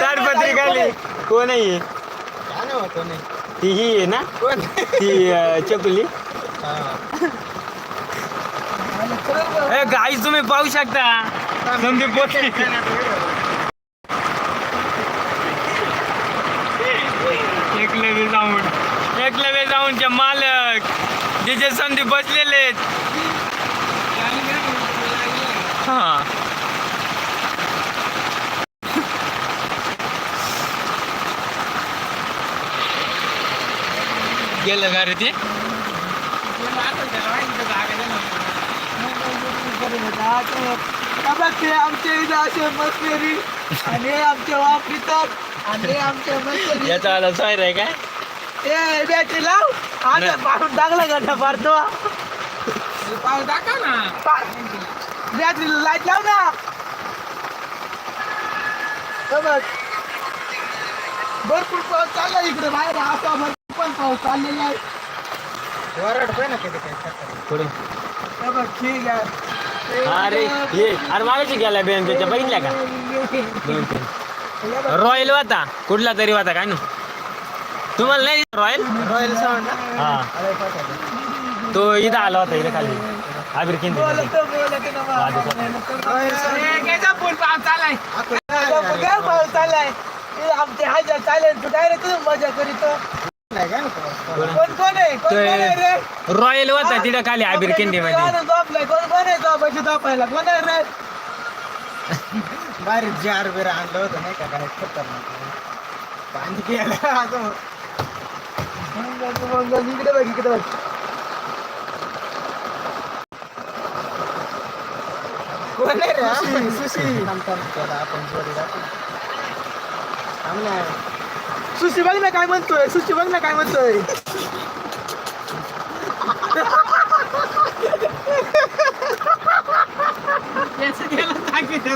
ताडपत्री खाली कोण आहे? काय नाही होतो नाही ती ही आहे ना? कोण? ती अं, चकुली. हा. ए तुम्ही पाहू शकता. संदीप बोटे एकलवे जाऊन एकलवे जाऊनचे मालक जिचे संदीप बसलेले आहेत हा. गेलं का रे ते? ते आमचे इथं असे मस्करी आणि आमचे वापरितात आणि आमच्या मस्करी याचा आला सोयर आहे काय? ए बॅटरी लाव. आता नाही. पाडून टाकला गड्डा पाडतो पाव टाका ना. बॅटरी लाइट लाव ना हे बघ भरपूर पाऊस चालला इकडे. बाहेर असा भरपूर पण पाऊस चाललेला आहे. वरड पण किती पुढे. हे बघ ठीक आहे. अरे ये अरे मागाशी गेला बेन त्याच्या बघितल्या का? दोन तीन रॉयल होता कुठला तरी होता काय ना? तुम्हाला नाही रॉयल? रॉयल साऊंड हा. तो इथं आला होता इथे खाली. आबिर किंदी बोलत बोलत ना बा. दिसत. रॉयल साऊंड ए, घ्यायचा फुल पाव चालाय काय पाऊस चाललाय. हे आमचे हायजा चालेल तू डायरेक्ट मजा करीतो कोण कोण आहे? कोण कोण आहे रे? रॉयल होता तिथं खाली आबिर किंदी मध्ये झोपलाय? कोण कोण आहे झोपायची झोपायला? कोण आहे रे? बाहेर जार बिर आणलं होतं नाही का? काय खतरनाक पाणी गेलं असं. मग इकडे बघ इकडे बघ कोण आहे रे सुशी आपण जोडी सुशी बघ ना काय म्हणतोय सुशी बघ ना काय म्हणतोय याचं गेलं टाकीत.